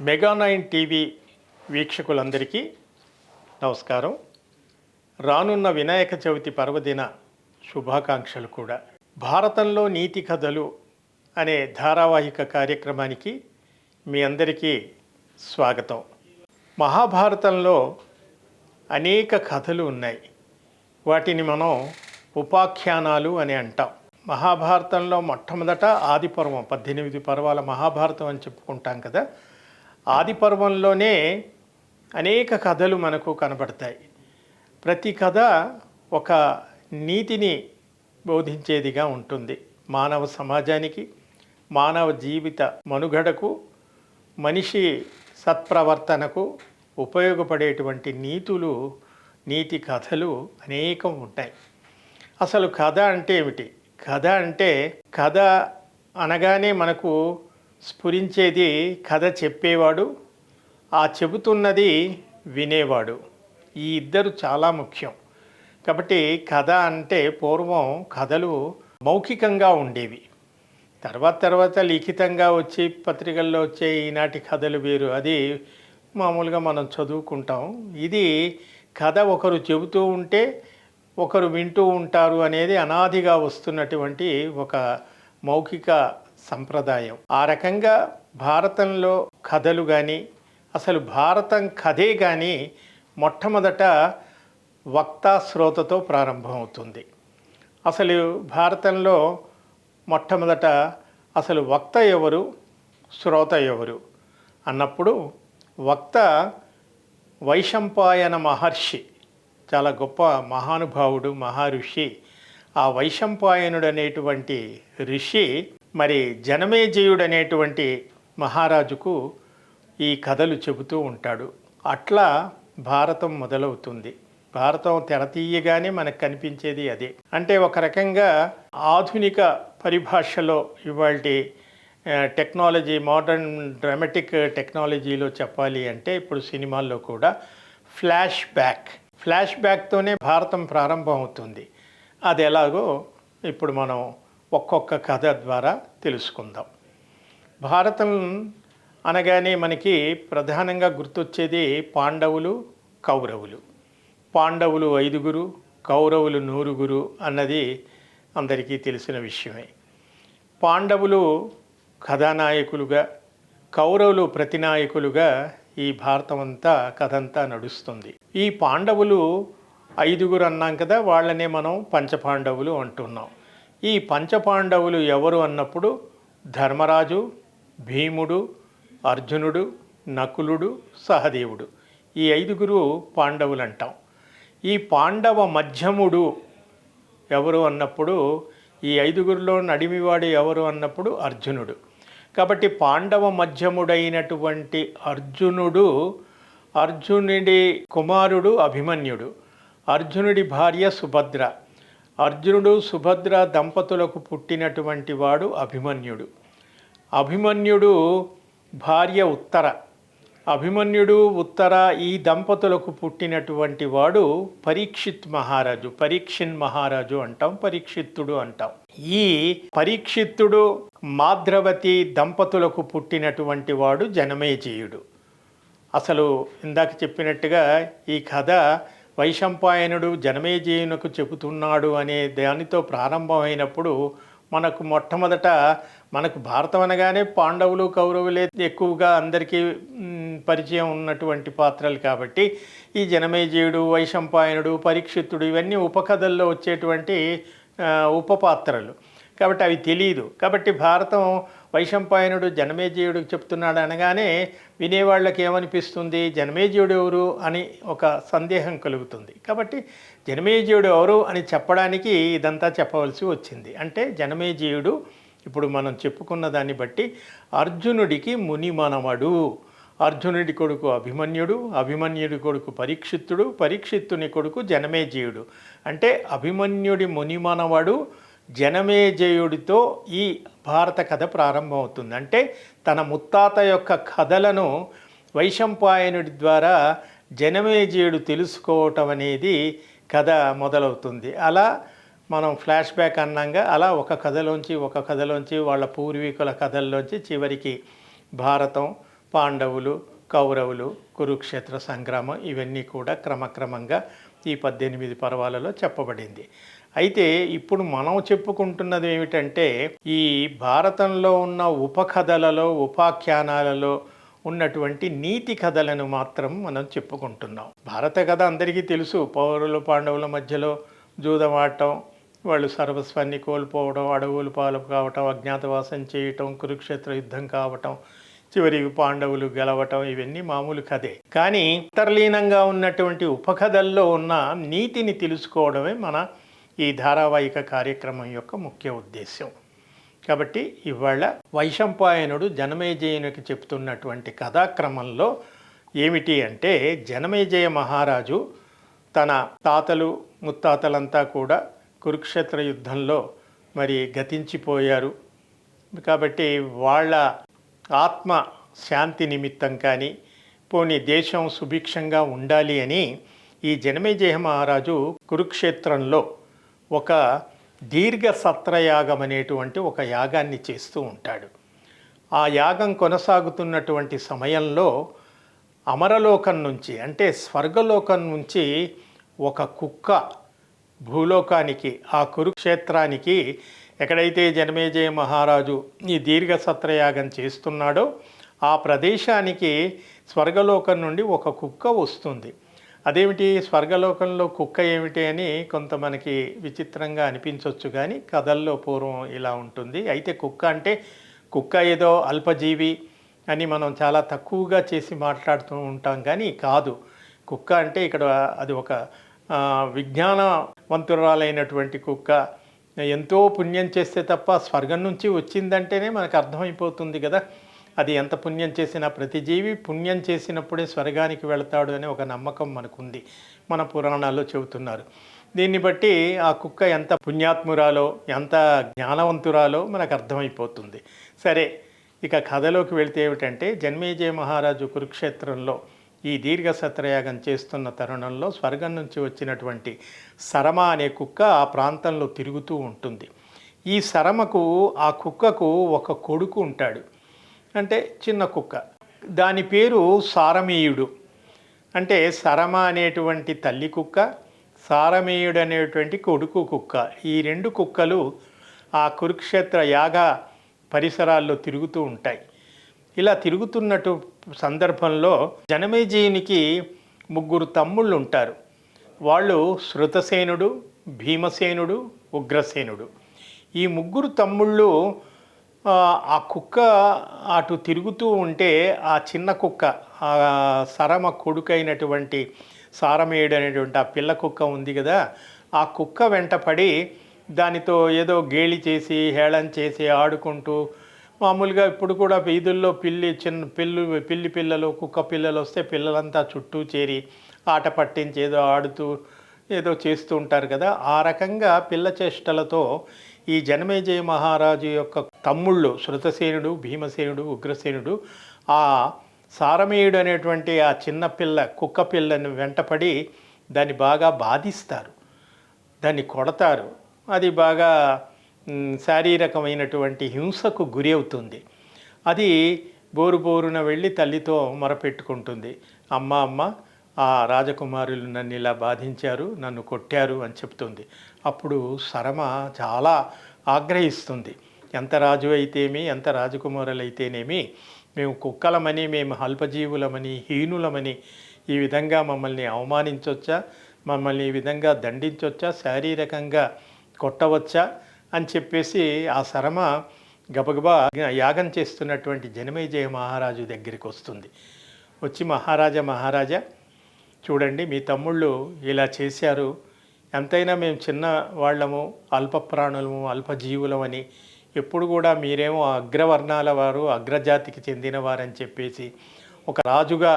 Mega nine TV వీక్షకులందరికీ నమస్కారం. రానున్న వినాయక చవితి పర్వదిన శుభాకాంక్షలు కూడా. భారతంలో నీతి కథలు అనే ధారావాహిక కార్యక్రమానికి మీ అందరికీ స్వాగతం. మహాభారతంలో అనేక కథలు ఉన్నాయి. వాటిని మనం ఉపాఖ్యానాలు అని అంటాం. మహాభారతంలో మొట్టమొదట ఆది పర్వం పద్దెనిమిది పర్వాల మహాభారతం అని చెప్పుకుంటాం కదా. ఆది పర్వంలోనే అనేక కథలు మనకు కనబడతాయి. ప్రతి కథ ఒక నీతిని బోధించేదిగా ఉంటుంది. మానవ సమాజానికి మానవ జీవిత మనుగడకు మనిషి సత్ప్రవర్తనకు ఉపయోగపడేటువంటి నీతులు నీతి కథలు అనేకం ఉంటాయి. అసలు కథ అంటే ఏమిటి? కథ అంటే కథ అనగానే మనకు స్ఫురించేది కథ చెప్పేవాడు ఆ చెబుతున్నది వినేవాడు. ఈ ఇద్దరు చాలా ముఖ్యం. కాబట్టి కథ అంటే పూర్వం కథలు మౌఖికంగా ఉండేవి. తర్వాత తర్వాత లిఖితంగా వచ్చి పత్రికల్లో వచ్చే ఈనాటి కథలు వేరు. అది మామూలుగా మనం చదువుకుంటాం. ఇది కథ ఒకరు చెబుతూ ఉంటే ఒకరు వింటూ ఉంటారు అనేది అనాదిగా వస్తున్నటువంటి ఒక మౌఖిక సంప్రదాయం. ఆ రకంగా భారతంలో కథలు కానీ అసలు భారతం కథే కానీ మొట్టమొదట వక్తా శ్రోతతో ప్రారంభమవుతుంది. అసలు భారతంలో మొట్టమొదట అసలు వక్త ఎవరు శ్రోత ఎవరు అన్నప్పుడు వక్త వైశంపాయన మహర్షి చాలా గొప్ప మహానుభావుడు మహర్షి. ఆ వైశంపాయనుడు అనేటువంటి ఋషి మరి జనమేజయుడు అనేటువంటి మహారాజుకు ఈ కథలు చెబుతూ ఉంటాడు. అట్లా భారతం మొదలవుతుంది. భారతం తెరతీయగానే మనకు కనిపించేది అదే. అంటే ఒక రకంగా ఆధునిక పరిభాషలో ఇవాళ టెక్నాలజీ మోడర్న్ డ్రామాటిక్ టెక్నాలజీలో చెప్పాలి అంటే ఇప్పుడు సినిమాల్లో కూడా ఫ్లాష్ బ్యాక్. ఫ్లాష్ బ్యాక్తోనే భారతం ప్రారంభం అవుతుంది అది ఎలాగో ఇప్పుడు మనం ఒక్కొక్క కథ ద్వారా తెలుసుకుందాం. భారతం అనగానే మనకి ప్రధానంగా గుర్తొచ్చేది పాండవులు కౌరవులు. పాండవులు ఐదుగురు కౌరవులు నూరుగురు అన్నది అందరికీ తెలిసిన విషయమే. పాండవులు కథానాయకులుగా కౌరవులు ప్రతినాయకులుగా ఈ భారతం అంతా కథంతా నడుస్తుంది. ఈ పాండవులు ఐదుగురు అన్నాం కదా వాళ్ళనే మనం పంచపాండవులు అంటున్నాం. ఈ పంచపాండవులు ఎవరు అన్నప్పుడు ధర్మరాజు భీముడు అర్జునుడు నకులుడు సహదేవుడు. ఈ ఐదుగురు పాండవులు అంటాం ఈ పాండవ మధ్యముడు ఎవరు అన్నప్పుడు ఈ ఐదుగురిలో నడిమివాడు ఎవరు అన్నప్పుడు అర్జునుడు. కాబట్టి పాండవ మధ్యముడైనటువంటి అర్జునుడు అర్జునుడి కుమారుడు అభిమన్యుడు. అర్జునుడి భార్య సుభద్ర. అర్జునుడు సుభద్ర దంపతులకు పుట్టినటువంటి వాడు అభిమన్యుడు. అభిమన్యుడు భార్య ఉత్తర. అభిమన్యుడు ఉత్తర ఈ దంపతులకు పుట్టినటువంటి వాడు పరీక్షిత్ మహారాజు పరీక్షిన్ మహారాజు అంటాం పరీక్షిత్తుడు అంటాం. ఈ పరీక్షిత్తుడు మాధ్రవతి దంపతులకు పుట్టినటువంటి వాడు జనమేజీయుడు. అసలు ఇందాక చెప్పినట్టుగా ఈ కథ వైశంపాయనుడు జనమేజయునకు చెబుతున్నాడు అనే దానితో ప్రారంభమైనప్పుడు మనకు మొట్టమొదట మనకు భారతం అనగానే పాండవులు కౌరవులే ఎక్కువగా అందరికీ పరిచయం ఉన్నటువంటి పాత్రలు కాబట్టి ఈ జనమేజయుడు వైశంపాయనుడు పరీక్షితుడు ఇవన్నీ ఉపకథల్లో వచ్చేటువంటి ఉపపాత్రలు. కాబట్టి అవి తెలియదు కాబట్టి భారతం వైశంపాయనుడు జనమేజయుడికి చెప్తున్నాడు అనగానే వినేవాళ్ళకి ఏమనిపిస్తుంది జనమేజయుడు ఎవరు? అని ఒక సందేహం కలుగుతుంది. కాబట్టి జనమేజయుడు ఎవరు? అని చెప్పడానికి ఇదంతా చెప్పవలసి వచ్చింది. అంటే జనమేజయుడు ఇప్పుడు మనం చెప్పుకున్న దాన్ని బట్టి అర్జునుడికి మునిమనవడు అర్జునుడి కొడుకు అభిమన్యుడు అభిమన్యుడి కొడుకు పరీక్షిత్తుడు పరీక్షిత్తుని కొడుకు జనమేజయుడు అంటే అభిమన్యుడి మునిమనవడు జనమేజయుడితో ఈ భారత కథ ప్రారంభమవుతుంది. అంటే తన ముత్తాత యొక్క కథలను వైశంపాయనుడి ద్వారా జనమేజయుడు తెలుసుకోవటం అనేది కథ మొదలవుతుంది. అలా మనం ఫ్లాష్ బ్యాక్ అన్నాగా అలా ఒక కథలోంచి ఒక కథలోంచి వాళ్ళ పూర్వీకుల కథల్లోంచి చివరికి భారతం పాండవులు కౌరవులు కురుక్షేత్ర సంగ్రామం ఇవన్నీ కూడా క్రమక్రమంగా ఈ పద్దెనిమిది పర్వాలలో చెప్పబడింది. అయితే ఇప్పుడు మనం చెప్పుకుంటున్నది ఏమిటంటే ఈ భారతంలో ఉన్న ఉపకథలలో ఉపాఖ్యానాలలో ఉన్నటువంటి నీతి కథలను మాత్రం మనం చెప్పుకుంటున్నాం. భారత కథ అందరికీ తెలుసు. పౌరులు పాండవుల మధ్యలో జూదమాడటం వాళ్ళు సర్వస్వాన్ని కోల్పోవడం అడవులు పాలు కావటం అజ్ఞాతవాసం చేయటం కురుక్షేత్ర యుద్ధం కావటం చివరికి పాండవులు గెలవటం ఇవన్నీ మామూలు కథే. కానీ అంతర్లీనంగా ఉన్నటువంటి ఉపకథల్లో ఉన్న నీతిని తెలుసుకోవడమే మన ఈ ధారావాహిక కార్యక్రమం యొక్క ముఖ్య ఉద్దేశం కాబట్టి ఇవాళ వైశంపాయనుడు జనమేజయునికి చెప్తున్నటువంటి కథాక్రమంలో ఏమిటి అంటే జనమేజయ మహారాజు తన తాతలు ముత్తాతలంతా కూడా కురుక్షేత్ర యుద్ధంలో మరి గతించిపోయారు. కాబట్టి వాళ్ళ ఆత్మ శాంతి నిమిత్తం కానీ పోనీ దేశం సుభిక్షంగా ఉండాలి అని ఈ జనమేజయ మహారాజు కురుక్షేత్రంలో ఒక దీర్ఘ సత్రయాగం అనేటువంటి ఒక యాగాన్ని చేస్తూ ఉంటాడు. ఆ యాగం కొనసాగుతున్నటువంటి సమయంలో అమరలోకం నుంచి అంటే స్వర్గలోకం నుంచి ఒక కుక్క భూలోకానికి ఆ కురుక్షేత్రానికి ఎక్కడైతే జనమేజయ మహారాజు ఈ దీర్ఘ సత్రయాగం చేస్తున్నాడో ఆ ప్రదేశానికి స్వర్గలోకం నుండి ఒక కుక్క వస్తుంది. అదేమిటి? స్వర్గలోకంలో కుక్క ఏమిటి అని కొంత మనకి విచిత్రంగా అనిపించవచ్చు కానీ కథల్లో పూర్వం ఇలా ఉంటుంది. అయితే కుక్క అంటే కుక్క ఏదో అల్పజీవి అని మనం చాలా తక్కువగా చేసి మాట్లాడుతూ ఉంటాం కానీ కాదు. కుక్క అంటే ఇక్కడ అది ఒక విజ్ఞానవంతురాలైనటువంటి కుక్క. ఎంతో పుణ్యం చేస్తే తప్ప స్వర్గం నుంచి వచ్చిందంటేనే మనకు అర్థమైపోతుంది కదా. అది ఎంత పుణ్యం చేసినా ప్రతి జీవి పుణ్యం చేసినప్పుడే స్వర్గానికి వెళతాడు అనే ఒక నమ్మకం మనకుంది. మన పురాణాల్లో చెబుతున్నారు. దీన్ని బట్టి ఆ కుక్క ఎంత పుణ్యాత్మురాలో ఎంత జ్ఞానవంతురాలో మనకు అర్థమైపోతుంది. సరే ఇక కథలోకి వెళితే ఏమిటంటే జన్మేజయ మహారాజు కురుక్షేత్రంలో ఈ దీర్ఘ సత్రయాగం చేస్తున్న తరుణంలో స్వర్గం నుంచి వచ్చినటువంటి సరమ అనే కుక్క ఆ ప్రాంతంలో తిరుగుతూ ఉంటుంది. ఈ సరమకు ఆ కుక్కకు ఒక కొడుకు ఉంటాడు. అంటే చిన్న కుక్క. దాని పేరు సారమేయుడు. అంటే సరమ అనేటువంటి తల్లి కుక్క సారమేయుడు అనేటువంటి కొడుకు కుక్క. ఈ రెండు కుక్కలు ఆ కురుక్షేత్ర యాగ పరిసరాల్లో తిరుగుతూ ఉంటాయి. ఇలా తిరుగుతున్నట్టు సందర్భంలో జనమేజయునికి ముగ్గురు తమ్ముళ్ళు ఉంటారు. వాళ్ళు శృతసేనుడు భీమసేనుడు ఉగ్రసేనుడు. ఈ ముగ్గురు తమ్ముళ్ళు ఆ, కుక్క అటు తిరుగుతూ ఉంటే ఆ చిన్న కుక్క ఆ సరమ కొడుకైనటువంటి సారమేయుడు అనేటువంటి ఆ పిల్ల కుక్క ఉంది కదా ఆ కుక్క వెంట పడి దానితో ఏదో గేలి చేసి హేళన చేసి ఆడుకుంటూ మామూలుగా ఇప్పుడు కూడా వీధుల్లో పిల్లి చిన్న పిల్లు పిల్లి పిల్లలు కుక్క పిల్లలు వస్తే పిల్లలంతా చుట్టూ చేరి ఆట పట్టించి ఏదో ఆడుతూ ఏదో చేస్తూ ఉంటారు కదా ఆ రకంగా పిల్ల చేష్టలతో ఈ జనమేజయ మహారాజు యొక్క తమ్ముళ్ళు శృతసేనుడు భీమసేనుడు ఉగ్రసేనుడు ఆ సారమేయుడు అనేటువంటి ఆ చిన్నపిల్ల కుక్క పిల్లని వెంటపడి దాన్ని బాగా బాధిస్తారు. దాన్ని కొడతారు. అది బాగా శారీరకమైనటువంటి హింసకు గురి అవుతుంది. అది బోరు బోరున వెళ్ళి తల్లితో మొరపెట్టుకుంటుంది. అమ్మ అమ్మ ఆ రాజకుమారులు నన్ను ఇలా బాధించారు నన్ను కొట్టారు అని చెప్తుంది. అప్పుడు శరమ చాలా ఆగ్రహిస్తుంది. ఎంత రాజు అయితేమి ఎంత రాజకుమారులైతేనేమి మేము కుక్కలమని మేము అల్పజీవులమని హీనులమని ఈ విధంగా మమ్మల్ని అవమానించవచ్చా మమ్మల్ని ఈ విధంగా దండించవచ్చా శారీరకంగా కొట్టవచ్చా అని చెప్పేసి ఆ శరమ గబగబా యాగం చేస్తున్నటువంటి జనమేజయ మహారాజు దగ్గరికి వస్తుంది. వచ్చి మహారాజా మహారాజా చూడండి మీ తమ్ముళ్ళు ఇలా చేశారు. ఎంతైనా మేము చిన్న వాళ్ళము అల్ప ప్రాణులము అల్ప జీవులమని ఎప్పుడు కూడా మీరేమో అగ్రవర్ణాల వారు అగ్రజాతికి చెందినవారని చెప్పేసి ఒక రాజుగా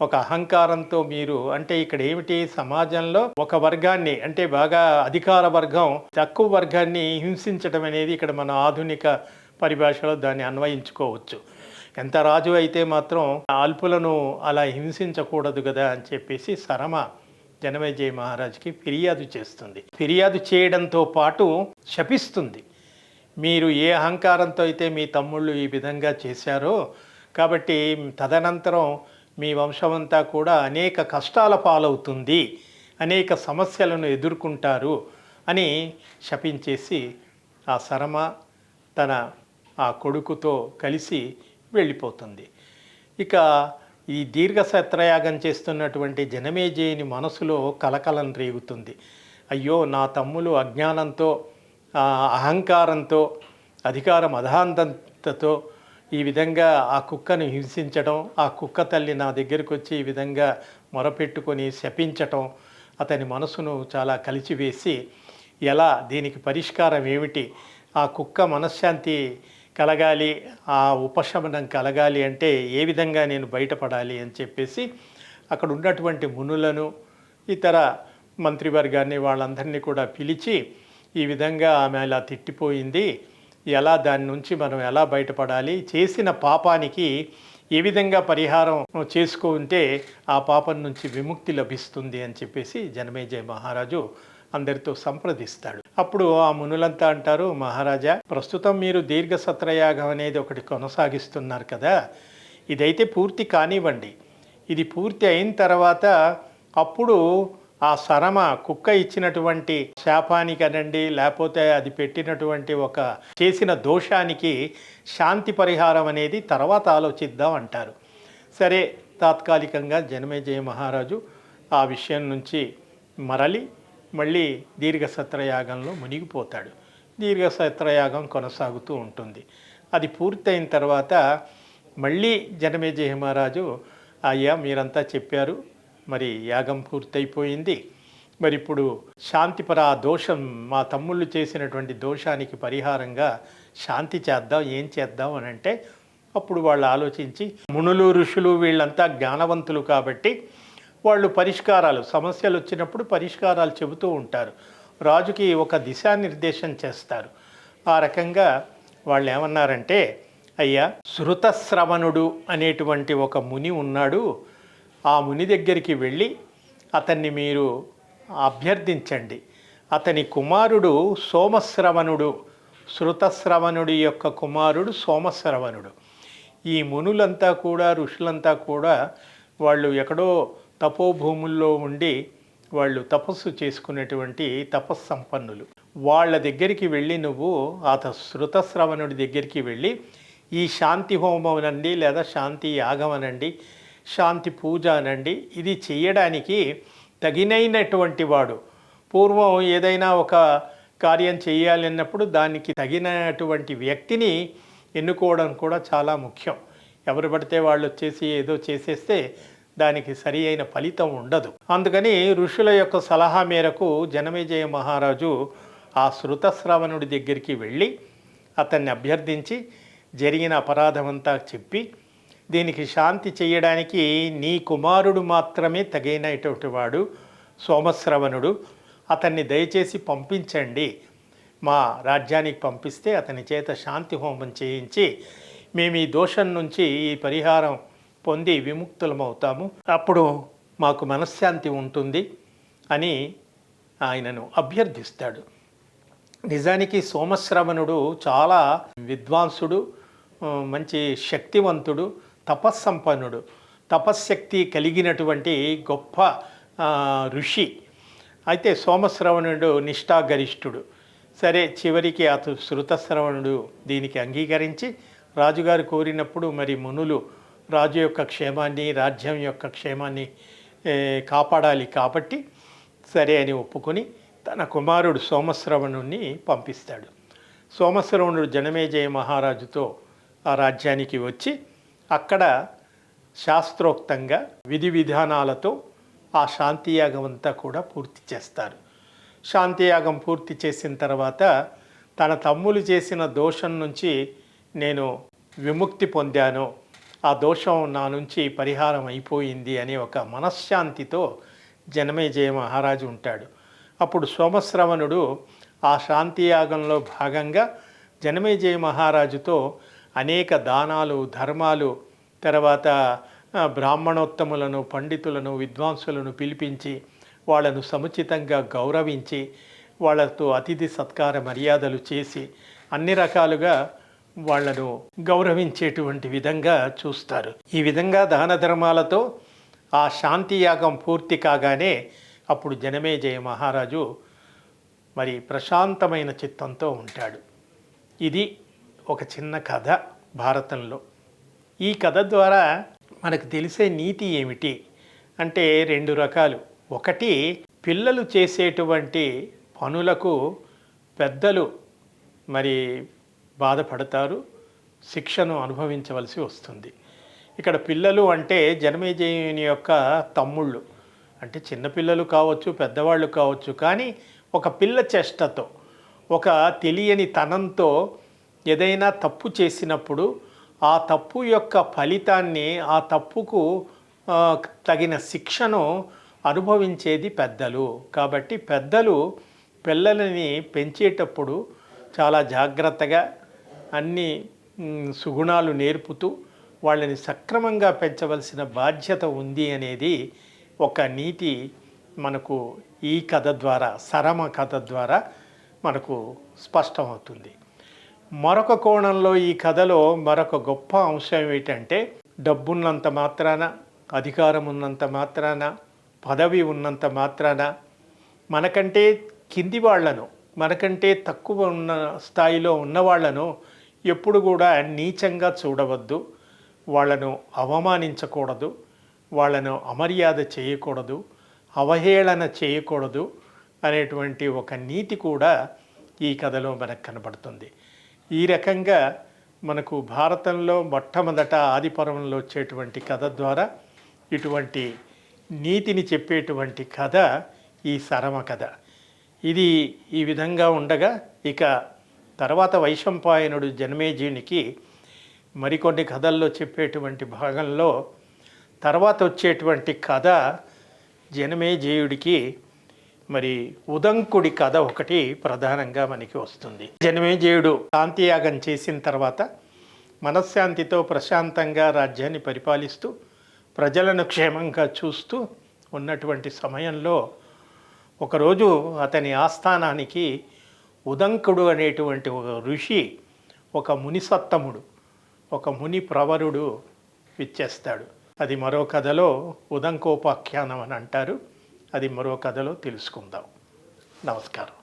ఒక అహంకారంతో మీరు అంటే ఇక్కడ ఏమిటి సమాజంలో ఒక వర్గాన్ని అంటే బాగా అధికార వర్గం తక్కువ వర్గాన్ని హింసించడం అనేది ఇక్కడ మన ఆధునిక పరిభాషలో దాన్ని అన్వయించుకోవచ్చు. ఎంత రాజు అయితే మాత్రం అల్పులను అలా హింసించకూడదు కదా అని చెప్పేసి సరమ జనమేజయ మహారాజుకి ఫిర్యాదు చేస్తుంది. ఫిర్యాదు చేయడంతో పాటు శపిస్తుంది. మీరు ఏ అహంకారంతో అయితే మీ తమ్ముళ్ళు ఈ విధంగా చేశారో కాబట్టి తదనంతరం మీ వంశమంతా కూడా అనేక కష్టాల పాలవుతుంది అనేక సమస్యలను ఎదుర్కొంటారు అని శపించేసి ఆ సరమ తన ఆ కొడుకుతో కలిసి వెళ్ళిపోతుంది. ఇక ఈ దీర్ఘ సత్రయాగం చేస్తున్నటువంటి జనమేజయుని మనసులో కలకలం రేగుతుంది. అయ్యో నా తమ్ములు అజ్ఞానంతో అహంకారంతో అధికారం అధాంతతో ఈ విధంగా ఆ కుక్కను హింసించడం ఆ కుక్క తల్లి నా దగ్గరికి వచ్చి ఈ విధంగా మొరపెట్టుకొని శపించటం అతని మనసును చాలా కలిచివేసి ఎలా దీనికి పరిష్కారం ఏమిటి? ఆ కుక్క మనశ్శాంతి కలగాలి ఆ ఉపశమనం కలగాలి అంటే ఏ విధంగా నేను బయటపడాలి అని చెప్పేసి అక్కడ ఉన్నటువంటి మునులను ఇతర మంత్రివర్గాన్ని వాళ్ళందరినీ కూడా పిలిచి ఈ విధంగా ఆమె అలా తిట్టిపోయింది. ఎలా దాని నుంచి మనం ఎలా బయటపడాలి? చేసిన పాపానికి ఏ విధంగా పరిహారం చేసుకుంటే ఆ పాపం నుంచి విముక్తి లభిస్తుంది అని చెప్పేసి జనమేజయ మహారాజు అందరితో సంప్రదిస్తాడు. అప్పుడు ఆ మునులంతా అంటారు మహారాజా ప్రస్తుతం మీరు దీర్ఘ సత్రయాగం అనేది ఒకటి కొనసాగిస్తున్నారు కదా. ఇదైతే పూర్తి కానివ్వండి. ఇది పూర్తి అయిన తర్వాత అప్పుడు ఆ సరమ కుక్క ఇచ్చినటువంటి శాపానికి అనండి లేకపోతే అది పెట్టినటువంటి ఒక చేసిన దోషానికి శాంతి పరిహారం అనేది తర్వాత ఆలోచిద్దాం అంటారు. సరే తాత్కాలికంగా జనమేజయ మహారాజు ఆ విషయం నుంచి మరలి మళ్ళీ దీర్ఘ సత్రయాగంలో మునిగిపోతాడు. దీర్ఘ సత్రయాగం కొనసాగుతూ ఉంటుంది. అది పూర్తయిన తర్వాత మళ్ళీ జనమేజయ మహారాజు అయ్యా మీరంతా చెప్పారు. మరి యాగం పూర్తయిపోయింది. మరి ఇప్పుడు శాంతిపర ఆ దోషం మా తమ్ముళ్ళు చేసినటువంటి దోషానికి పరిహారంగా శాంతి చేద్దాం ఏం చేద్దాం అని అంటే అప్పుడు వాళ్ళు ఆలోచించి మునులు ఋషులు వీళ్ళంతా జ్ఞానవంతులు కాబట్టి వాళ్ళు పరిష్కారాలు సమస్యలు వచ్చినప్పుడు పరిష్కారాలు చెబుతూ ఉంటారు. రాజుకి ఒక దిశానిర్దేశం చేస్తారు. ఆ రకంగా వాళ్ళు ఏమన్నారంటే అయ్యా శృతశ్రవణుడు అనేటువంటి ఒక ముని ఉన్నాడు. ఆ ముని దగ్గరికి వెళ్ళి అతన్ని మీరు అభ్యర్థించండి. అతని కుమారుడు సోమశ్రవణుడు శృతశ్రవణుడి యొక్క కుమారుడు సోమశ్రవణుడు. ఈ మునులంతా కూడా ఋషులంతా కూడా వాళ్ళు ఎక్కడో తపోభూముల్లో ఉండి వాళ్ళు తపస్సు చేసుకునేటువంటి తపస్సంపన్నులు. వాళ్ళ దగ్గరికి వెళ్ళి నువ్వు ఆ త- శృతశ్రవణుడి దగ్గరికి వెళ్ళి ఈ శాంతి హోమం అనండి లేదా శాంతి యాగం అనండి శాంతి పూజ అనండి ఇది చేయడానికి తగినైనటువంటి వాడు. పూర్వం ఏదైనా ఒక కార్యం చేయాలన్నప్పుడు దానికి తగినటువంటి వ్యక్తిని ఎన్నుకోవడం కూడా చాలా ముఖ్యం. ఎవరు పడితే వాళ్ళు వచ్చేసి ఏదో చేసేస్తే దానికి సరి అయిన ఫలితం ఉండదు. అందుకని ఋషుల యొక్క సలహా మేరకు జనమేజయ మహారాజు ఆ శృతశ్రవణుడి దగ్గరికి వెళ్ళి అతన్ని అభ్యర్థించి జరిగిన అపరాధమంతా చెప్పి దీనికి శాంతి చేయడానికి నీ కుమారుడు మాత్రమే తగినటువంటి వాడు సోమశ్రవణుడు. అతన్ని దయచేసి పంపించండి. మా రాజ్యానికి పంపిస్తే అతని చేత శాంతి హోమం చేయించి మేము ఈ దోషం నుంచి ఈ పరిహారం పొంది విముక్తులమవుతాము. అప్పుడు మాకు మనశ్శాంతి ఉంటుంది అని ఆయనను అభ్యర్థిస్తాడు. నిజానికి సోమశ్రవణుడు చాలా విద్వాంసుడు మంచి శక్తివంతుడు తపస్సంపన్నుడు. తపశ్శక్తి కలిగినటువంటి గొప్ప ఋషి. అయితే సోమశ్రవణుడు నిష్ఠాగరిష్ఠుడు. సరే చివరికి అతను శృతశ్రవణుడు దీనికి అంగీకరించి రాజుగారు కోరినప్పుడు మరి మునులు రాజు యొక్క క్షేమాన్ని రాజ్యం యొక్క క్షేమాన్ని కాపాడాలి కాబట్టి సరే అని ఒప్పుకొని తన కుమారుడు సోమశ్రవణుణ్ణి పంపిస్తాడు. సోమశ్రవణుడు జనమేజయ మహారాజుతో ఆ రాజ్యానికి వచ్చి అక్కడ శాస్త్రోక్తంగా విధి విధానాలతో ఆ శాంతియాగం అంతా కూడా పూర్తి చేస్తారు. శాంతియాగం పూర్తి చేసిన తర్వాత తన తమ్ములు చేసిన దోషం నుంచి నేను విముక్తి పొందాను ఆ దోషం నా నుంచి పరిహారం అయిపోయింది అనే ఒక మనశ్శాంతితో జనమేజయ మహారాజు ఉంటాడు. అప్పుడు సోమశ్రవణుడు ఆ శాంతియాగంలో భాగంగా జనమేజయ మహారాజుతో అనేక దానాలు ధర్మాలు తర్వాత బ్రాహ్మణోత్తములను పండితులను విద్వాంసులను పిలిపించి వాళ్ళను సముచితంగా గౌరవించి వాళ్ళతో అతిథి సత్కార మర్యాదలు చేసి అన్ని రకాలుగా వాళ్ళను గౌరవించేటువంటి విధంగా చూస్తారు. ఈ విధంగా దాన ధర్మాలతో ఆ శాంతి యాగం పూర్తి కాగానే అప్పుడు జనమేజయ మహారాజు మరి ప్రశాంతమైన చిత్తంతో ఉంటాడు. ఇది ఒక చిన్న కథ భారతంలో. ఈ కథ ద్వారా మనకు తెలిసే నీతి ఏమిటి? అంటే రెండు రకాలు. ఒకటి పిల్లలు చేసేటువంటి పనులకు పెద్దలు మరి బాధపడతారు శిక్షను అనుభవించవలసి వస్తుంది. ఇక్కడ పిల్లలు అంటే జనమేజయుని యొక్క తమ్ముళ్ళు. అంటే చిన్నపిల్లలు కావచ్చు పెద్దవాళ్ళు కావచ్చు కానీ ఒక పిల్ల చేష్టతో ఒక తెలియని తనంతో ఏదైనా తప్పు చేసినప్పుడు ఆ తప్పు యొక్క ఫలితాన్ని ఆ తప్పుకు తగిన శిక్షను అనుభవించేది పెద్దలు. కాబట్టి పెద్దలు పిల్లలని పెంచేటప్పుడు చాలా జాగ్రత్తగా అన్ని సుగుణాలు నేర్పుతూ వాళ్ళని సక్రమంగా పెంచవలసిన బాధ్యత ఉంది అనేది ఒక నీతి మనకు ఈ కథ ద్వారా సరమ కథ ద్వారా మనకు స్పష్టమవుతుంది. మరొక కోణంలో ఈ కథలో మరొక గొప్ప అంశం ఏంటంటే డబ్బున్నంత మాత్రాన అధికారం ఉన్నంత మాత్రాన పదవి ఉన్నంత మాత్రాన మనకంటే కింది వాళ్ళను మనకంటే తక్కువ ఉన్న స్థాయిలో ఉన్న వాళ్ళను ఎప్పుడు కూడా నీచంగా చూడవద్దు. వాళ్ళను అవమానించకూడదు. వాళ్ళను అమర్యాద చేయకూడదు. అవహేళన చేయకూడదు అనేటువంటి ఒక నీతి కూడా ఈ కథలో మనకు కనబడుతుంది. ఈ రకంగా మనకు భారతంలో మొట్టమొదట ఆదిపర్వంలో వచ్చేటువంటి కథ ద్వారా ఇటువంటి నీతిని చెప్పేటువంటి కథ ఈ సరమ కథ. ఇది ఈ విధంగా ఉండగా ఇక తర్వాత వైశంపాయనుడు జన్మేజీనికి మరికొన్ని కథల్లో చెప్పేటువంటి భాగంలో తర్వాత వచ్చేటువంటి కథ జనమేజయుడికి మరి ఉదంకుడి కథ ఒకటి ప్రధానంగా మనకి వస్తుంది. జనమేజయుడు శాంతియాగం చేసిన తర్వాత మనశ్శాంతితో ప్రశాంతంగా రాజ్యాన్ని పరిపాలిస్తూ ప్రజలను క్షేమంగా చూస్తూ ఉన్నటువంటి సమయంలో ఒకరోజు అతని ఆస్థానానికి ఉదంకుడు అనేటువంటి ఒక ఋషి ఒక మునిసత్తముడు ఒక ముని ప్రవరుడు విచ్చేస్తాడు. అది మరో కథలో ఉదంకోపాఖ్యానం అని అంటారు. అది మరో కథలో తెలుసుకుందాం. నమస్కారం.